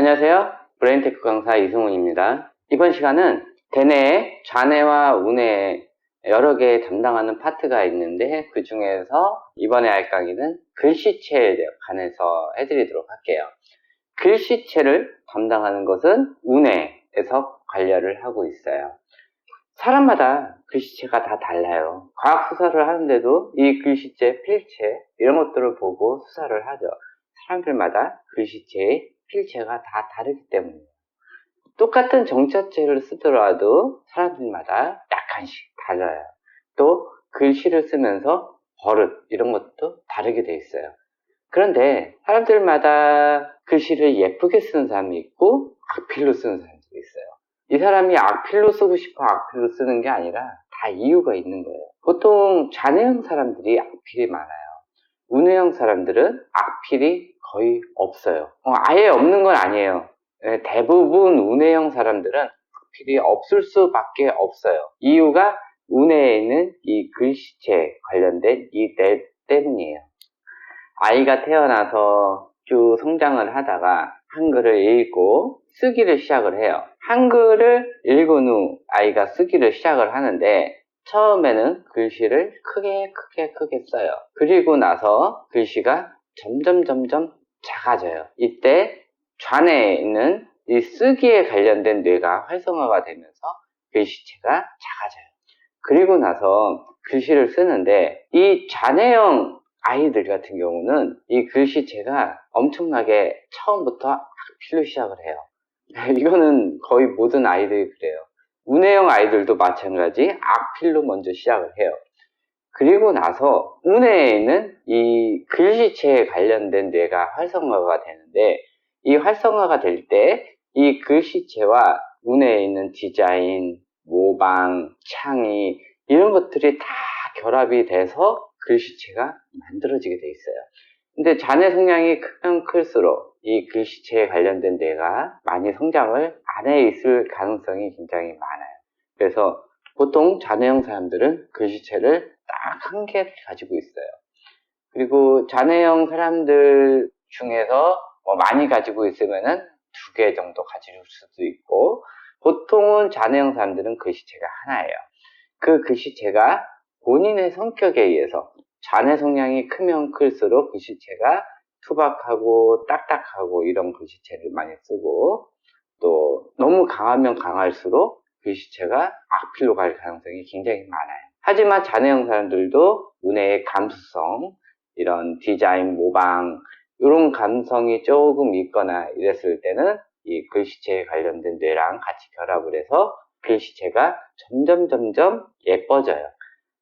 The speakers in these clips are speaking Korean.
안녕하세요. 브레인테크 강사 이승훈입니다. 이번 시간은 대뇌 좌뇌와 우뇌 여러 개 담당하는 파트가 있는데 그 중에서 이번에 할 강의는 글씨체에 관해서 해드리도록 할게요. 글씨체를 담당하는 것은 우뇌에서 관여를 하고 있어요. 사람마다 글씨체가 다 달라요. 과학 수사를 하는데도 이 글씨체, 필체 이런 것들을 보고 수사를 하죠. 사람들마다 글씨체의 필체가 다 다르기 때문이에요. 똑같은 정자체를 쓰더라도 사람들마다 약간씩 달라요. 또 글씨를 쓰면서 버릇 이런 것도 다르게 돼 있어요. 그런데 사람들마다 글씨를 예쁘게 쓰는 사람이 있고 악필로 쓰는 사람도 있어요. 이 사람이 악필로 쓰고 싶어 악필로 쓰는 게 아니라 다 이유가 있는 거예요. 보통 좌뇌형 사람들이 악필이 많아요. 우뇌형 사람들은 악필이 거의 없어요. 어, 아예 없는 건 아니에요. 네, 대부분 우뇌형 사람들은 악필이 없을 수밖에 없어요. 이유가 우뇌에 있는 이 글씨체 관련된 이뇌 때문이에요. 아이가 태어나서 쭉 성장을 하다가 한글을 읽고 쓰기를 시작을 해요. 한글을 읽은 후 아이가 쓰기를 시작을 하는데 처음에는 글씨를 크게 크게 크게 써요. 그리고 나서 글씨가 점점 점점 작아져요. 이때 좌뇌에 있는 이 쓰기에 관련된 뇌가 활성화가 되면서 글씨체가 작아져요. 그리고 나서 글씨를 쓰는데 이 좌뇌형 아이들 같은 경우는 이 글씨체가 엄청나게 처음부터 악필로 시작을 해요. 이거는 거의 모든 아이들이 그래요. 우뇌형 아이들도 마찬가지 악필로 먼저 시작을 해요. 그리고 나서 우뇌에 있는 이 글씨체에 관련된 뇌가 활성화가 되는데 이 활성화가 될 때 이 글씨체와 우뇌에 있는 디자인, 모방, 창의 이런 것들이 다 결합이 돼서 글씨체가 만들어지게 돼 있어요. 근데 자네 성향이 크면 클수록 이 글씨체에 관련된 뇌가 많이 성장을 안 해 있을 가능성이 굉장히 많아요. 그래서 보통 자네형 사람들은 글씨체를 딱 한 개를 가지고 있어요. 그리고 자네형 사람들 중에서 뭐 많이 가지고 있으면은 두 개 정도 가질 수도 있고 보통은 자네형 사람들은 글씨체가 하나예요. 그 글씨체가 본인의 성격에 의해서 자네 성향이 크면 클수록 글씨체가 투박하고 딱딱하고 이런 글씨체를 많이 쓰고 또 너무 강하면 강할수록 글씨체가 악필로 갈 가능성이 굉장히 많아요. 하지만 자네형 사람들도 운의 감수성, 이런 디자인, 모방 이런 감성이 조금 있거나 이랬을 때는 이 글씨체에 관련된 뇌랑 같이 결합을 해서 글씨체가 점점 점점 예뻐져요.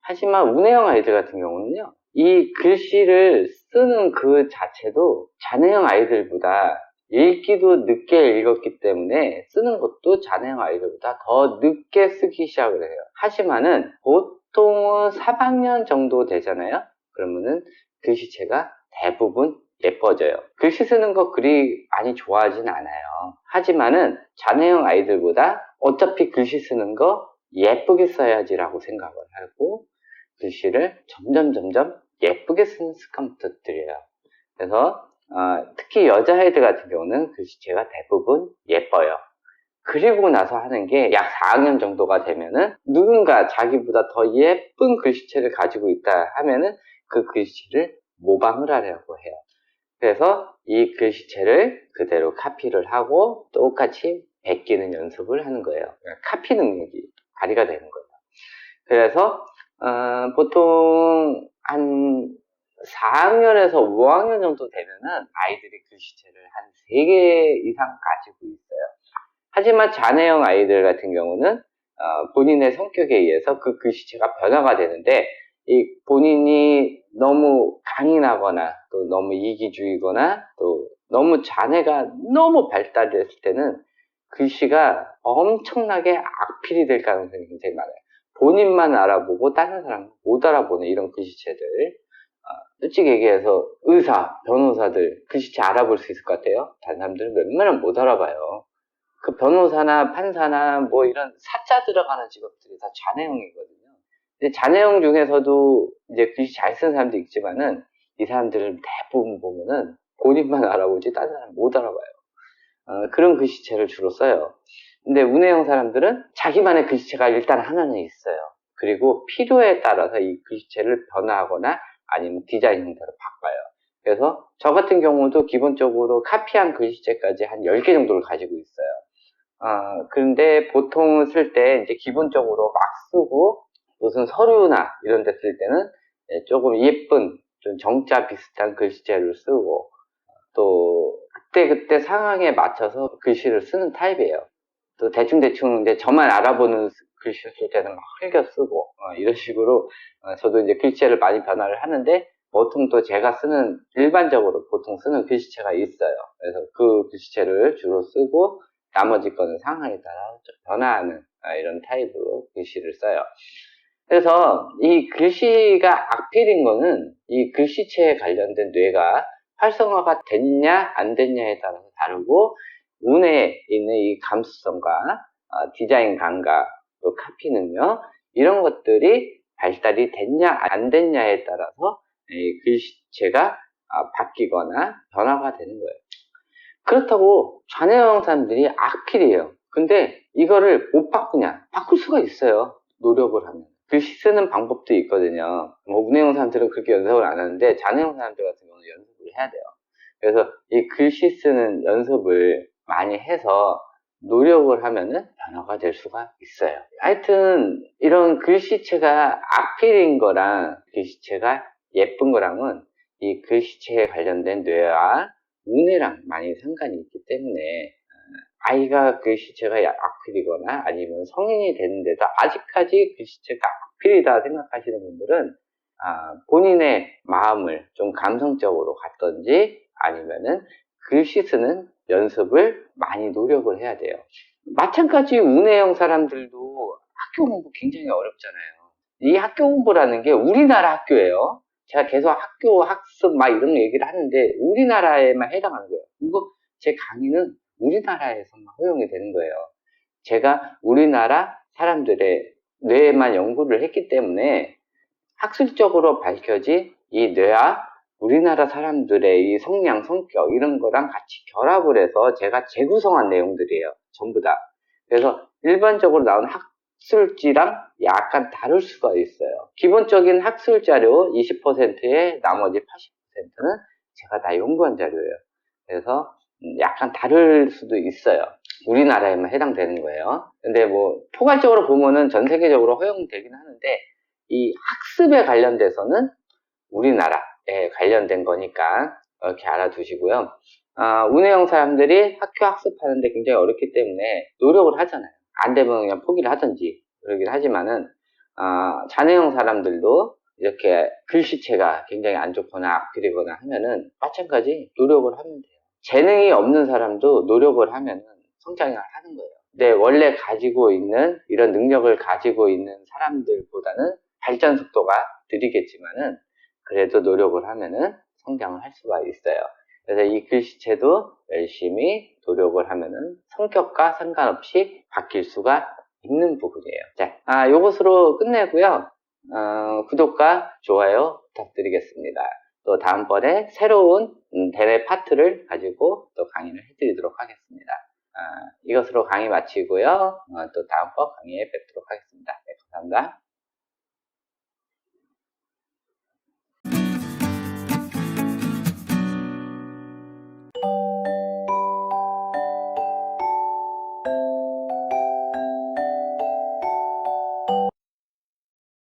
하지만 운해형 아이들 같은 경우는요, 이 글씨를 쓰는 그 자체도 자네형 아이들보다 읽기도 늦게 읽었기 때문에 쓰는 것도 자네형 아이들보다 더 늦게 쓰기 시작을 해요. 하지만은 보통은 3학년 정도 되잖아요. 그러면은 글씨체가 대부분 예뻐져요. 글씨 쓰는 거 그리 많이 좋아하진 않아요. 하지만은 자네형 아이들보다 어차피 글씨 쓰는 거 예쁘게 써야지라고 생각을 하고 글씨를 점점 점점 예쁘게 쓰는 습관부터 들여요. 그래서 어, 특히 여자아이들 같은 경우는 글씨체가 대부분 예뻐요. 그리고 나서 하는 게 약 4학년 정도가 되면은 누군가 자기보다 더 예쁜 글씨체를 가지고 있다 하면은 그 글씨체를 모방을 하려고 해요. 그래서 이 글씨체를 그대로 카피를 하고 똑같이 베끼는 연습을 하는 거예요. 카피 능력이 발휘가 되는 거예요. 그래서 어, 보통 한 4학년에서 5학년 정도 되면은 아이들이 글씨체를 한 3개 이상 가지고 있어요. 하지만 자네형 아이들 같은 경우는 어, 본인의 성격에 의해서 그 글씨체가 변화가 되는데 이 본인이 너무 강인하거나 또 너무 이기주의거나 또 너무 자네가 너무 발달됐을 때는 글씨가 엄청나게 악필이 될 가능성이 굉장히 많아요. 본인만 알아보고 다른 사람 못 알아보는 이런 글씨체들 어, 솔직히 얘기해서 의사, 변호사들 글씨체 알아볼 수 있을 것 같아요. 다른 사람들은 웬만하면 못 알아봐요. 그 변호사나 판사나 뭐 이런 사자 들어가는 직업들이 다 자네형이거든요. 근데 자네형 중에서도 이제 글씨 잘 쓰는 사람도 있지만은 이 사람들을 대부분 보면은 본인만 알아보지 다른 사람 못 알아봐요. 어, 그런 글씨체를 주로 써요. 근데 운해형 사람들은 자기만의 글씨체가 일단 하나는 있어요. 그리고 필요에 따라서 이 글씨체를 변화하거나 아니면 디자인 형태로 바꿔요. 그래서 저 같은 경우도 기본적으로 카피한 글씨체까지 한 10개 정도를 가지고 있어요. 어, 그런데 보통 쓸 때 이제 기본적으로 막 쓰고 무슨 서류나 이런 데 쓸 때는 예, 조금 예쁜 좀 정자 비슷한 글씨체를 쓰고 또 그때 그때 상황에 맞춰서 글씨를 쓰는 타입이에요. 또 대충대충 이제 저만 알아보는 글씨 쓸 때는 막 흘겨 쓰고 어, 이런 식으로 어, 저도 이제 글씨체를 많이 변화를 하는데 보통 또 제가 쓰는 일반적으로 보통 쓰는 글씨체가 있어요. 그래서 그 글씨체를 주로 쓰고 나머지 거는 상황에 따라 좀 변화하는 아, 이런 타입으로 글씨를 써요. 그래서 이 글씨가 악필인 거는 이 글씨체에 관련된 뇌가 활성화가 됐냐 안 됐냐에 따라서 다르고 운에 있는 이 감수성과 어, 디자인 감각 또 카피는요 이런 것들이 발달이 됐냐 안 됐냐에 따라서 이 글씨체가 아, 바뀌거나 변화가 되는 거예요. 그렇다고 좌뇌형 사람들이 악필이에요. 근데 이거를 못 바꾸냐? 바꿀 수가 있어요. 노력을 하면. 글씨 쓰는 방법도 있거든요. 뭐 운해형 사람들은 그렇게 연습을 안 하는데 좌뇌형 사람들 같은 경우는 연습을 해야 돼요. 그래서 이 글씨 쓰는 연습을 많이 해서 노력을 하면은 변화가 될 수가 있어요. 하여튼 이런 글씨체가 악필인 거랑 글씨체가 예쁜 거랑은 이 글씨체에 관련된 뇌와 운해랑 많이 상관이 있기 때문에 어, 아이가 글씨체가 악필이거나 아니면 성인이 됐는데도 아직까지 글씨체가 악필이다 생각하시는 분들은 아, 본인의 마음을 좀 감성적으로 갖던지 아니면은 글씨 쓰는 연습을 많이 노력을 해야 돼요. 마찬가지 운해형 사람들도 학교 공부 굉장히 어렵잖아요. 이 학교 공부라는 게 우리나라 학교예요. 제가 계속 학교 학습 막 이런 얘기를 하는데 우리나라에만 해당하는 거예요. 이거 제 강의는 우리나라에서만 허용이 되는 거예요. 제가 우리나라 사람들의 뇌에만 연구를 했기 때문에 학술적으로 밝혀진 이 뇌와 우리나라 사람들의 이 성향, 성격 이런 거랑 같이 결합을 해서 제가 재구성한 내용들이에요. 전부 다. 그래서 일반적으로 나온 학 술지랑 약간 다를 수가 있어요. 기본적인 학술 자료 20%에 나머지 80%는 제가 다 연구한 자료예요. 그래서 약간 다를 수도 있어요. 우리나라에만 해당되는 거예요. 근데 뭐 포괄적으로 보면은 전 세계적으로 허용되긴 하는데 이 학습에 관련돼서는 우리나라에 관련된 거니까 이렇게 알아두시고요. 아, 운해형 사람들이 학교 학습하는데 굉장히 어렵기 때문에 노력을 하잖아요. 안 되면 그냥 포기를 하든지 그러긴 하지만은 아, 자네형 사람들도 이렇게 글씨체가 굉장히 안 좋거나 악필이거나 하면은 마찬가지 노력을 하면 돼요. 재능이 없는 사람도 노력을 하면은 성장을 하는 거예요. 근데 원래 가지고 있는 이런 능력을 가지고 있는 사람들보다는 발전 속도가 느리겠지만은 그래도 노력을 하면은 성장을 할 수가 있어요. 그래서 이 글씨체도 열심히 노력을 하면은 성격과 상관없이 바뀔 수가 있는 부분이에요. 자, 아, 요것으로 끝내고요. 어, 구독과 좋아요 부탁드리겠습니다. 또 다음번에 새로운 음, 대회 파트를 가지고 또 강의를 해드리도록 하겠습니다. 아, 이것으로 강의 마치고요. 어, 또 다음번 강의에 뵙도록 하겠습니다. 네, 감사합니다.